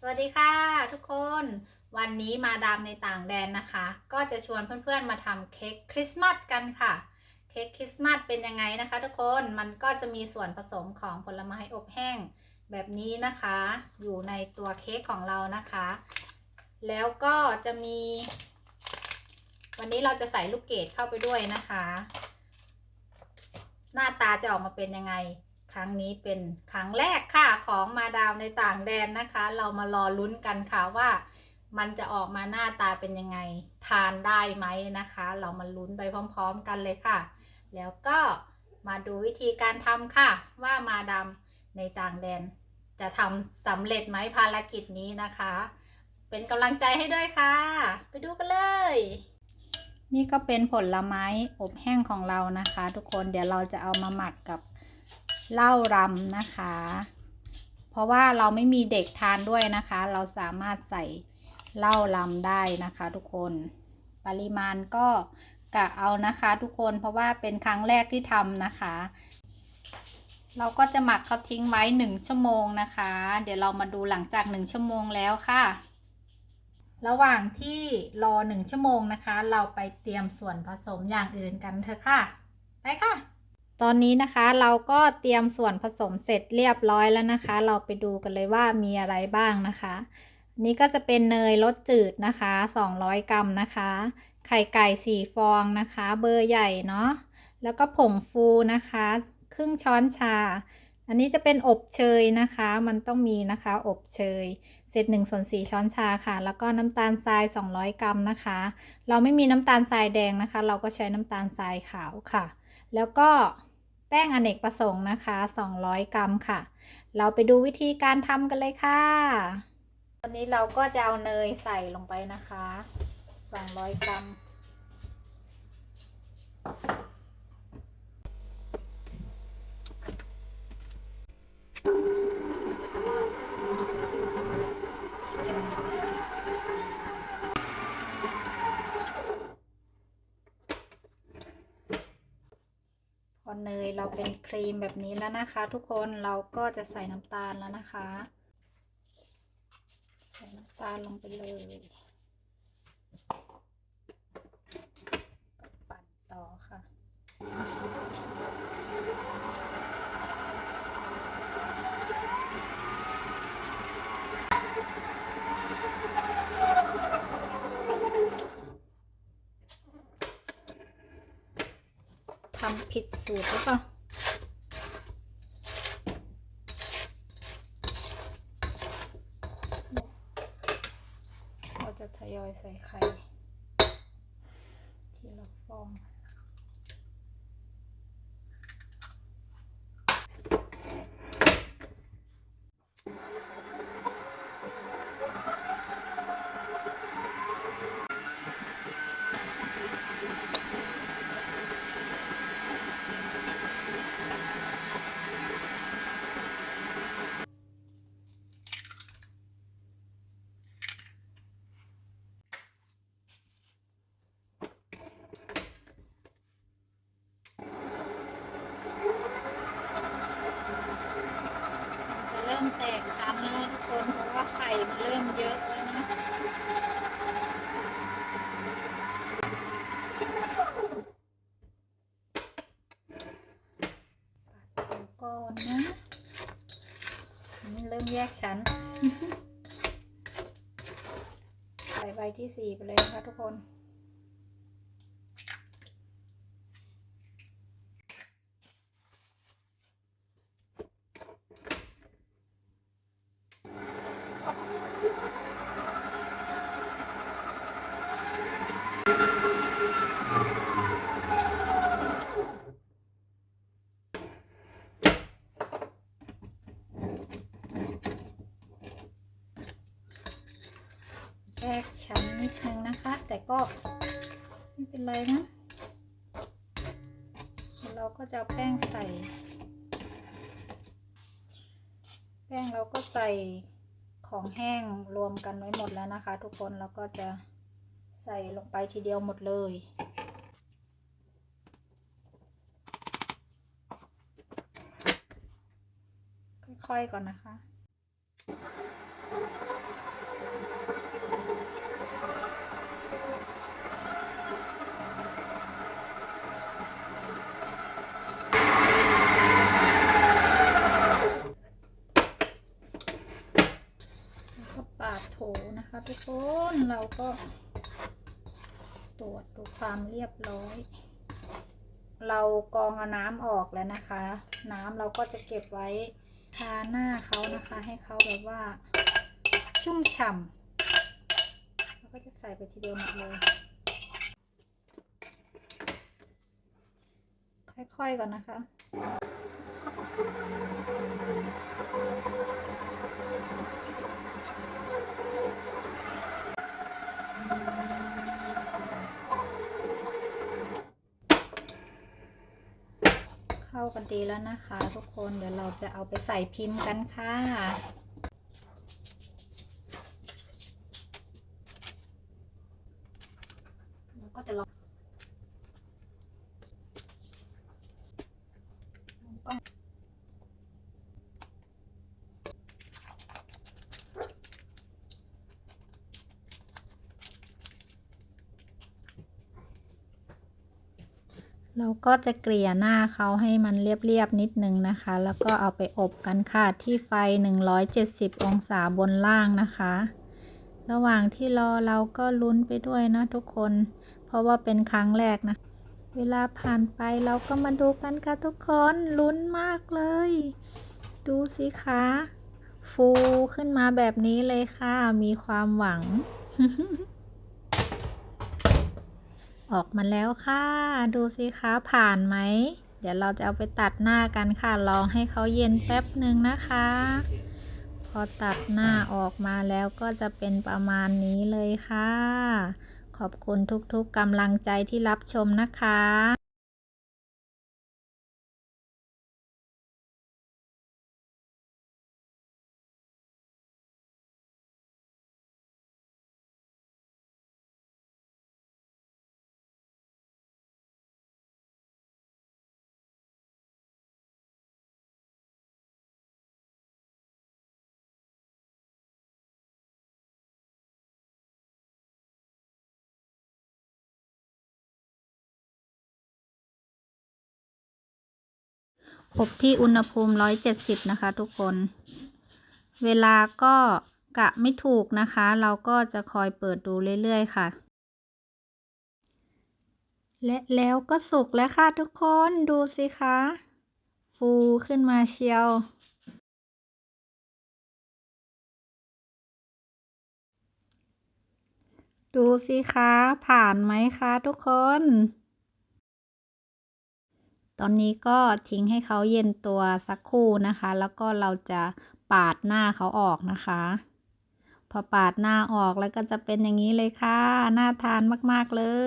สวัสดีค่ะทุกคนวันนี้มาดามในต่างแดนนะคะ ก็จะชวนเพื่อนๆมาทำเค้กคริสต์มาสกันค่ะ เค้กคริสต์มาสเป็นยังไงนะคะ ทุกคนมันก็จะมีส่วนผสมของผลไม้อบแห้งแบบนี้นะคะ อยู่ในตัวเค้กของเรานะคะ แล้วก็จะมี วันนี้เราจะใส่ลูกเกดเข้าไปด้วยนะคะ หน้าตาจะออกมาเป็นยังไง รั้งนี้เป็นครั้งแรกค่ะของมาดามในต่างแดนนะคะ เรามารอลุ้นกันค่ะว่ามันจะออกมาหน้าตาเป็นยังไงทานได้ไหมนะคะ เรามาลุ้นไปพร้อม ๆ กันเลยค่ะ แล้วก็มาดูวิธีการทำค่ะ ว่ามาดามในต่างแดน จะทำสำเร็จไหมภารกิจนี้นะคะ เป็นกำลังใจให้ด้วยค่ะ ไปดูกันเลย นี่ก็เป็นผลไม้อบแห้งของเรานะคะ ทุกคนเดี๋ยวเราจะเอามาหมักกับ เหล้ารำนะคะ เพราะว่าเราไม่มีเด็กทานด้วยนะคะ เราสามารถใส่เหล้ารำได้นะคะ ทุกคนปริมาณก็กะเอานะคะ ทุกคนเพราะว่าเป็นครั้งแรกที่ทำนะคะ เราก็จะหมักเขาทิ้งไว้หนึ่งชั่วโมงนะคะ เดี๋ยวเรามาดูหลังจากหนึ่งชั่วโมงแล้วค่ะ ระหว่างที่รอหนึ่งชั่วโมงนะคะ เราไปเตรียมส่วนผสมอย่างอื่นกันเถอะค่ะ ไปค่ะ ตอนนี้นะคะเราก็เตรียมส่วนผสมเสร็จเรียบร้อยแล้วนะคะ เราไปดูกันเลยว่ามีอะไรบ้างนะคะอันนี้ก็จะเป็นเนยรสจืดนะคะ 200 กรัมนะคะ ไข่ไก่ 4 ฟองนะคะ เบอร์ใหญ่เนาะแล้วก็ผงฟูนะคะ ครึ่งช้อนชา อันนี้จะเป็นอบเชยนะคะ มันต้องมีนะคะ อบเชยเศษ1ส่วน4ช้อนชาค่ะ แล้วก็น้ำตาลทราย 200 กรัมนะคะ เราไม่มีน้ำตาลทรายแดงนะคะ เราก็ใช้น้ำตาลทรายขาวค่ะ แล้วก็ แป้งอเนกประสงค์นะคะ 200 กรัมค่ะ เราไปดูวิธีการทำกันเลยค่ะ ตอนนี้เราก็จะเอาเนยใส่ลงไปนะคะ 200 กรัม เนยเราเป็นครีมแบบนี้แล้วนะคะ ทุกคนเราก็จะใส่น้ำตาลแล้วนะคะ ใส่น้ำตาลลงไปเลยปั่นต่อค่ะ ทำผิดสูตรหรือเปล่าเราจะทยอยใส่ไข่ ทีละฟอง จะเริ่มแตกชั้นแล้วนะทุกคนเพราะว่าไข่มันเริ่มเยอะแล้วนะปัดก่อนนะนี่เริ่มแยกชั้นใส่ใบที่สี่ไปเลยนะคะทุกคน แยกชั้นนิดนึงนะคะ แต่ก็ไม่เป็นไรนะ เราก็จะแป้งใส่ แป้งเราก็ใส่ของแห้งรวมกันไว้หมดแล้วนะคะ ทุกคนเราก็จะใส่ลงไปทีเดียวหมดเลยค่อยๆก่อนนะคะาดโถ นะคะทุกคนเราก็ตรวจดูความเรียบร้อย เรากรองเอาน้ำออกแล้วนะคะ น้ำเราก็จะเก็บไว้ทาหน้าเขานะคะ ให้เขาแบบว่า ชุ่มฉ่ำเราก็จะใส่ไปทีเดียวหมดเลย ค่อยๆก่อนนะคะ เข้ากันดีแล้วนะคะ ทุกคนเดี๋ยวเราจะเอาไปใส่พิมพ์กันค่ะ แล้วก็จะลองก็ เราก็จะเกลี่ยหน้าเขาให้มันเรียบๆนิดนึงนะคะ แล้วก็เอาไปอบกันค่ะที่ไฟ 170 องศาบนล่างนะคะ ระหว่างที่รอเราก็ลุ้นไปด้วยนะทุกคน เพราะว่าเป็นครั้งแรกนะ เวลาผ่านไปเราก็มาดูกันค่ะทุกคนลุ้นมากเลย ดูสิคะ ฟูขึ้นมาแบบนี้เลยค่ะ มีความหวัง ออกมาแล้วค่ะ ดูสิคะผ่านไหม เดี๋ยวเราจะเอาไปตัดหน้ากันค่ะลองให้เขาเย็นแป๊บหนึ่งนะคะ พอตัดหน้าออกมาแล้วก็จะเป็นประมาณนี้เลยค่ะ ขอบคุณทุกๆกำลังใจที่รับชมนะคะ อบที่อุณหภูมิ 170 นะคะ ทุกคน เวลาก็กะไม่ถูกนะคะ เราก็จะคอยเปิดดูเรื่อยๆ ค่ะ และแล้วก็สุกแล้วค่ะทุกคนดูสิคะ ฟูขึ้นมาเชียว ดูสิคะ ผ่านไหมคะทุกคน ตอนนี้ก็ทิ้งให้เขาเย็นตัวสักครู่นะคะ แล้วก็เราจะปาดหน้าเขาออกนะคะ พอปาดหน้าออกแล้วก็จะเป็นอย่างนี้เลยค่ะ น่าทานมาก ๆ เลย